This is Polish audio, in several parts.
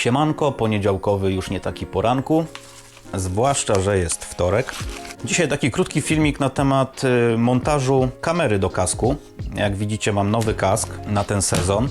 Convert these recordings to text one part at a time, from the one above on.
Siemanko, poniedziałkowy już nie taki poranku, zwłaszcza, że jest wtorek. Dzisiaj taki krótki filmik na temat y, montażu kamery do kasku. Jak widzicie mam nowy kask na ten sezon.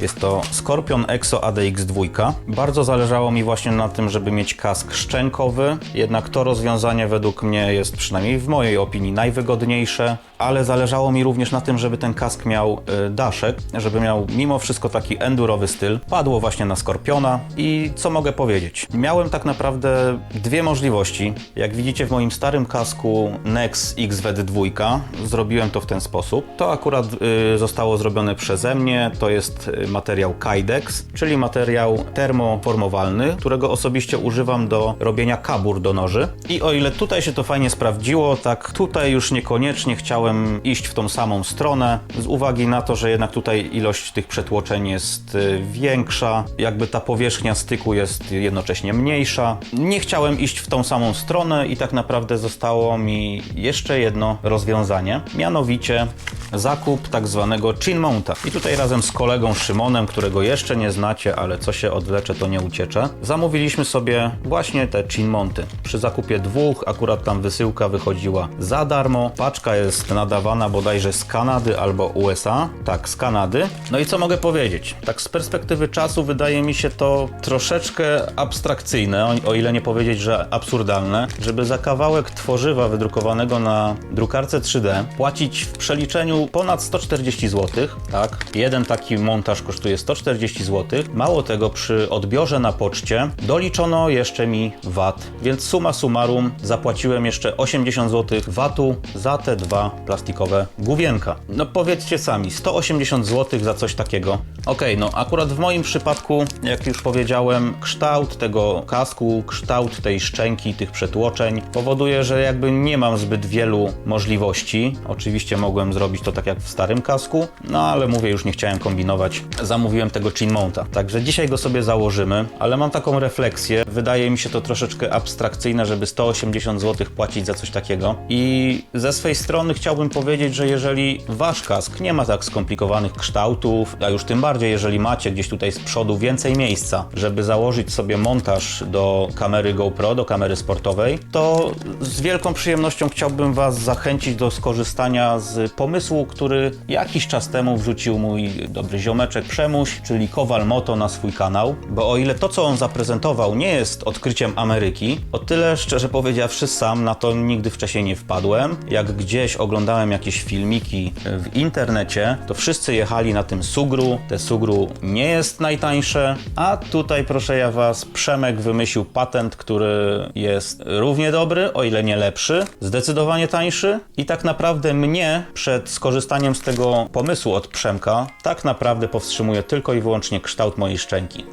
Jest to Scorpion Exo ADX2. Bardzo zależało mi właśnie na tym, żeby mieć kask szczękowy, jednak to rozwiązanie według mnie jest przynajmniej w mojej opinii najwygodniejsze, ale zależało mi również na tym, żeby ten kask miał y, daszek, żeby miał mimo wszystko taki endurowy styl. Padło właśnie na Skorpiona i co mogę powiedzieć? Miałem tak naprawdę dwie możliwości. Jak widzicie w moim starym kasku Nex XWD2 zrobiłem to w ten sposób. To akurat y, zostało zrobione przeze mnie. To jest y, materiał Kydex, czyli materiał termoformowalny, którego osobiście używam do robienia kabur do noży. I o ile tutaj się to fajnie sprawdziło, tak tutaj już niekoniecznie chciałem iść w tą samą stronę, z uwagi na to, że jednak tutaj ilość tych przetłoczeń jest y, większa, jakby ta powierzchnia styku jest jednocześnie mniejsza. Nie chciałem iść w tą samą stronę i tak naprawdę zostało mi jeszcze jedno rozwiązanie, mianowicie zakup tak zwanego chin mounta. I tutaj razem z kolegą Szymonem, którego jeszcze nie znacie, ale co się odwlecze, to nie uciecze, zamówiliśmy sobie właśnie te chin mounty. Przy zakupie dwóch akurat tam wysyłka wychodziła za darmo. Paczka jest nadawana bodajże z Kanady albo USA. Tak, z Kanady. No i co mogę powiedzieć? Tak z perspektywy czasu wydaje mi się to troszeczkę abstrakcyjne, o ile nie powiedzieć, że absurdalne, żeby za kawałek tworzywa wydrukowanego na drukarce 3D płacić w przeliczeniu ponad 140 zł. Tak, jeden taki montaż kosztuje 140 zł. Mało tego, przy odbiorze na poczcie doliczono jeszcze mi VAT, więc suma summarum zapłaciłem jeszcze 80 zł VAT-u za te dwa plastikowe główienka. No powiedzcie sami, 180 zł za coś takiego. Okej, no akurat w moim przypadku, jak już powiedziałem, kształt tego kasku, kształt tej szczęki, tych przetłoczeń powoduje, że jakby nie mam zbyt wielu możliwości. Oczywiście mogłem zrobić to tak jak w starym kasku, no ale mówię, już nie chciałem kombinować. Zamówiłem tego chin mounta. Także dzisiaj go sobie założymy, ale mam taką refleksję. Wydaje mi się to troszeczkę abstrakcyjne, żeby 180 zł płacić za coś takiego. I ze swej strony chciałbym powiedzieć, że jeżeli wasz kask nie ma tak skomplikowanych kształtów, a już tym bardziej, jeżeli macie gdzieś tutaj z przodu więcej miejsca, żeby założyć sobie montaż do kamery GoPro, do kamery sportowej, to z wielką przyjemnością chciałbym was zachęcić do skorzystania z pomysłu, który jakiś czas temu wrzucił mój dobry ziomeczek Przemuś, czyli Kowal Moto na swój kanał, bo o ile to, co on zaprezentował, nie jest odkryciem Ameryki, o tyle, szczerze powiedziawszy, sam na to nigdy wcześniej nie wpadłem. Jak gdzieś oglądałem jakieś filmiki w internecie, to wszyscy jechali na tym Sugru. Te Sugru nie jest najtańsze, a tutaj, proszę ja was, Przemek wymyślił patent, który jest równie dobry, o ile nie lepszy, zdecydowanie tańszy i tak naprawdę mnie przed skorzystaniem z tego pomysłu od Przemka tak naprawdę powstrzymuje tylko i wyłącznie kształt mojej szczęki.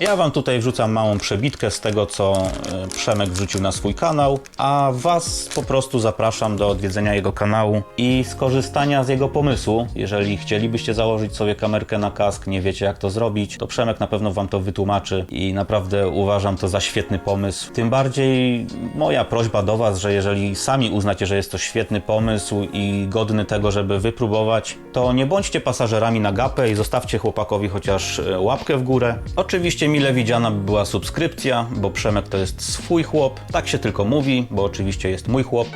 Ja Wam tutaj wrzucam małą przebitkę z tego, co e, Przemek wrzucił na swój kanał, a Was po prostu zapraszam do odwiedzenia jego kanału i skorzystania z jego pomysłu. Jeżeli chcielibyście założyć sobie kamerkę na kask, nie wiecie jak to zrobić, to Przemek na pewno Wam to wytłumaczy i naprawdę uważam to za świetny pomysł. Tym bardziej moja prośba do Was, że jeżeli sami uznacie, że jest to świetny pomysł i godny tego, żeby wypróbować, to nie bądźcie pasażerami na gapę i zostawcie chłopakowi chociaż e, łapkę w górę. Oczywiście mile widziana by była subskrypcja, bo Przemek to jest swój chłop. Tak się tylko mówi, bo oczywiście jest mój chłop.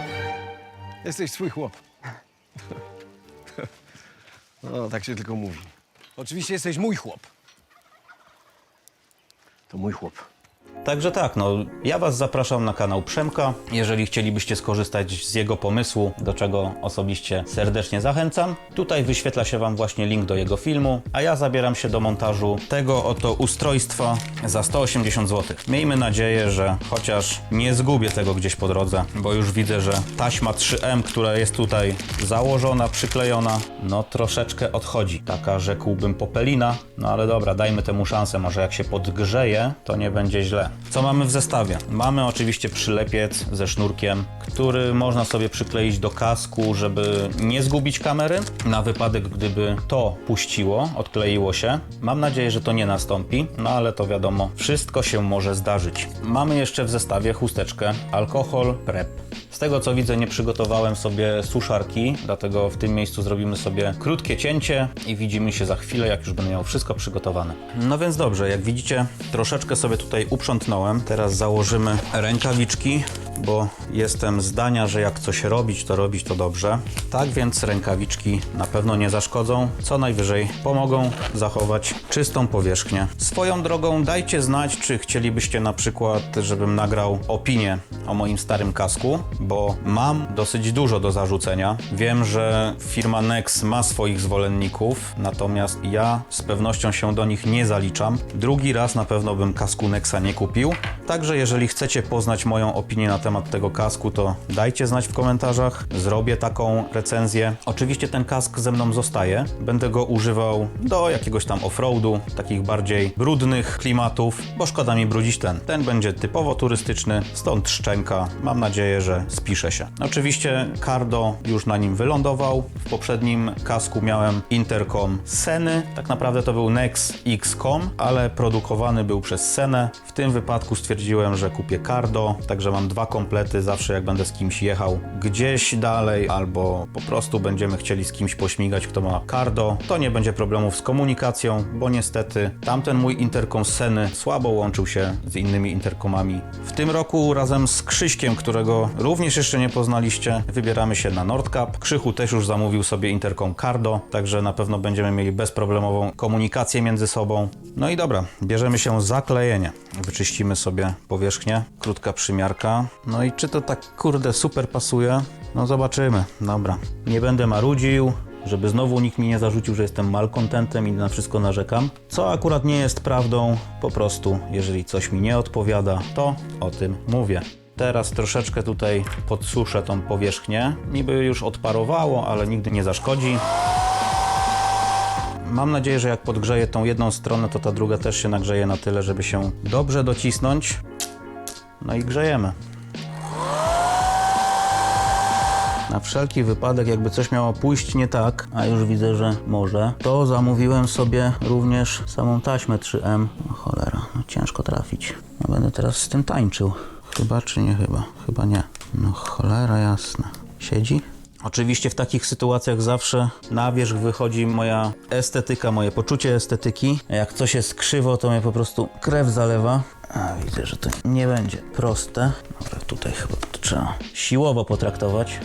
Jesteś swój chłop. No, tak się tylko mówi. Oczywiście jesteś mój chłop. To mój chłop. Także tak, no ja Was zapraszam na kanał Przemka. Jeżeli chcielibyście skorzystać z jego pomysłu, do czego osobiście serdecznie zachęcam, tutaj wyświetla się Wam właśnie link do jego filmu, a ja zabieram się do montażu tego oto ustrojstwa za 180 zł. Miejmy nadzieję, że chociaż nie zgubię tego gdzieś po drodze, bo już widzę, że taśma 3M, która jest tutaj założona, przyklejona, no troszeczkę odchodzi. Taka rzekłbym popelina, no ale dobra, dajmy temu szansę, może jak się podgrzeje, to nie będzie źle. Co mamy w zestawie? Mamy oczywiście przylepiec ze sznurkiem, który można sobie przykleić do kasku, żeby nie zgubić kamery. Na wypadek, gdyby to puściło, odkleiło się. Mam nadzieję, że to nie nastąpi, no ale to wiadomo, wszystko się może zdarzyć. Mamy jeszcze w zestawie chusteczkę, alkohol, prep. Z tego co widzę, nie przygotowałem sobie suszarki, dlatego w tym miejscu zrobimy sobie krótkie cięcie i widzimy się za chwilę, jak już będę miał wszystko przygotowane. No więc dobrze, jak widzicie, troszeczkę sobie tutaj uprzątnąłem. Teraz założymy rękawiczki, bo jestem zdania, że jak coś robić, to robić to dobrze. Tak więc rękawiczki na pewno nie zaszkodzą, co najwyżej pomogą zachować czystą powierzchnię. Swoją drogą dajcie znać, czy chcielibyście na przykład, żebym nagrał opinię o moim starym kasku, bo mam dosyć dużo do zarzucenia. Wiem, że firma Nex ma swoich zwolenników, natomiast ja z pewnością się do nich nie zaliczam. Drugi raz na pewno bym kasku Nexa nie kupił. Także jeżeli chcecie poznać moją opinię na temat tego kasku, to dajcie znać w komentarzach. Zrobię taką recenzję. Oczywiście ten kask ze mną zostaje. Będę go używał do jakiegoś tam offroadu, takich bardziej brudnych klimatów, bo szkoda mi brudzić ten. Ten będzie typowo turystyczny, stąd szczęka. Mam nadzieję, że spisze się. Oczywiście Cardo już na nim wylądował. W poprzednim kasku miałem interkom Seny. Tak naprawdę to był Nex X.com, ale produkowany był przez Senę. W tym wypadku stwierdziłem, że kupię Cardo, także mam dwa komplety zawsze jak będę z kimś jechał gdzieś dalej albo po prostu będziemy chcieli z kimś pośmigać, kto ma Cardo, to nie będzie problemów z komunikacją, bo niestety tamten mój interkom Seny słabo łączył się z innymi interkomami. W tym roku razem z Krzyśkiem, którego również jeszcze nie poznaliście, wybieramy się na Nordcap. Krzychu też już zamówił sobie interkom Cardo, także na pewno będziemy mieli bezproblemową komunikację między sobą. No i dobra, bierzemy się za klejenie. Wyczyścimy sobie powierzchnię, krótka przymiarka. No i czy to tak kurde super pasuje? No zobaczymy. Dobra, nie będę marudził, żeby znowu nikt mi nie zarzucił, że jestem malkontentem i na wszystko narzekam. Co akurat nie jest prawdą, po prostu jeżeli coś mi nie odpowiada, to o tym mówię. Teraz troszeczkę tutaj podsuszę tą powierzchnię. Niby już odparowało, ale nigdy nie zaszkodzi. Mam nadzieję, że jak podgrzeję tą jedną stronę, to ta druga też się nagrzeje na tyle, żeby się dobrze docisnąć. No i grzejemy. Na wszelki wypadek, jakby coś miało pójść nie tak, a już widzę, że może, to zamówiłem sobie również samą taśmę 3M. No cholera, no ciężko trafić. No będę teraz z tym tańczył. Chyba czy nie chyba? Chyba nie. No cholera jasna. Siedzi? Oczywiście w takich sytuacjach zawsze na wierzch wychodzi moja estetyka, moje poczucie estetyki. Jak coś jest krzywo, to mnie po prostu krew zalewa. A widzę, że to nie będzie proste. Dobra, tutaj chyba trzeba siłowo potraktować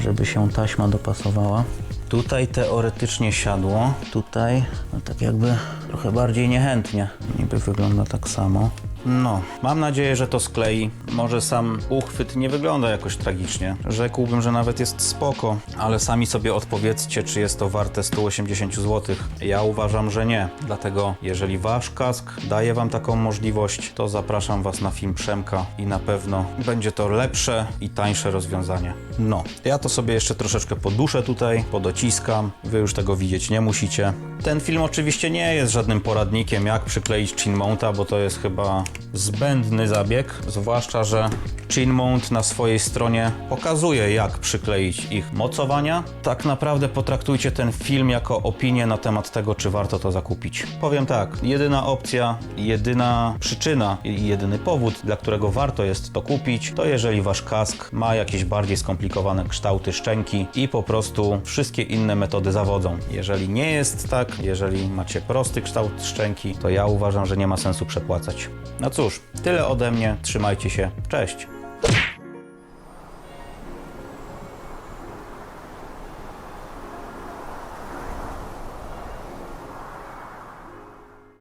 żeby się taśma dopasowała. Tutaj teoretycznie siadło, tutaj no tak jakby trochę bardziej niechętnie. Niby wygląda tak samo. No, mam nadzieję, że to sklei. Może sam uchwyt nie wygląda jakoś tragicznie. Rzekłbym, że nawet jest spoko, ale sami sobie odpowiedzcie, czy jest to warte 180 zł. Ja uważam, że nie. Dlatego, jeżeli wasz kask daje wam taką możliwość, to zapraszam was na film Przemka i na pewno będzie to lepsze i tańsze rozwiązanie. No, ja to sobie jeszcze troszeczkę poduszę tutaj, podociskam. Wy już tego widzieć nie musicie. Ten film oczywiście nie jest żadnym poradnikiem, jak przykleić chin mounta, bo to jest chyba zbędny zabieg, zwłaszcza, że Chin Mount na swojej stronie pokazuje, jak przykleić ich mocowania. Tak naprawdę potraktujcie ten film jako opinię na temat tego, czy warto to zakupić. Powiem tak, jedyna opcja, jedyna przyczyna i jedyny powód, dla którego warto jest to kupić, to jeżeli wasz kask ma jakieś bardziej skomplikowane kształty szczęki i po prostu wszystkie inne metody zawodzą. Jeżeli nie jest tak, jeżeli macie prosty kształt szczęki, to ja uważam, że nie ma sensu przepłacać. No cóż, tyle ode mnie, trzymajcie się, cześć!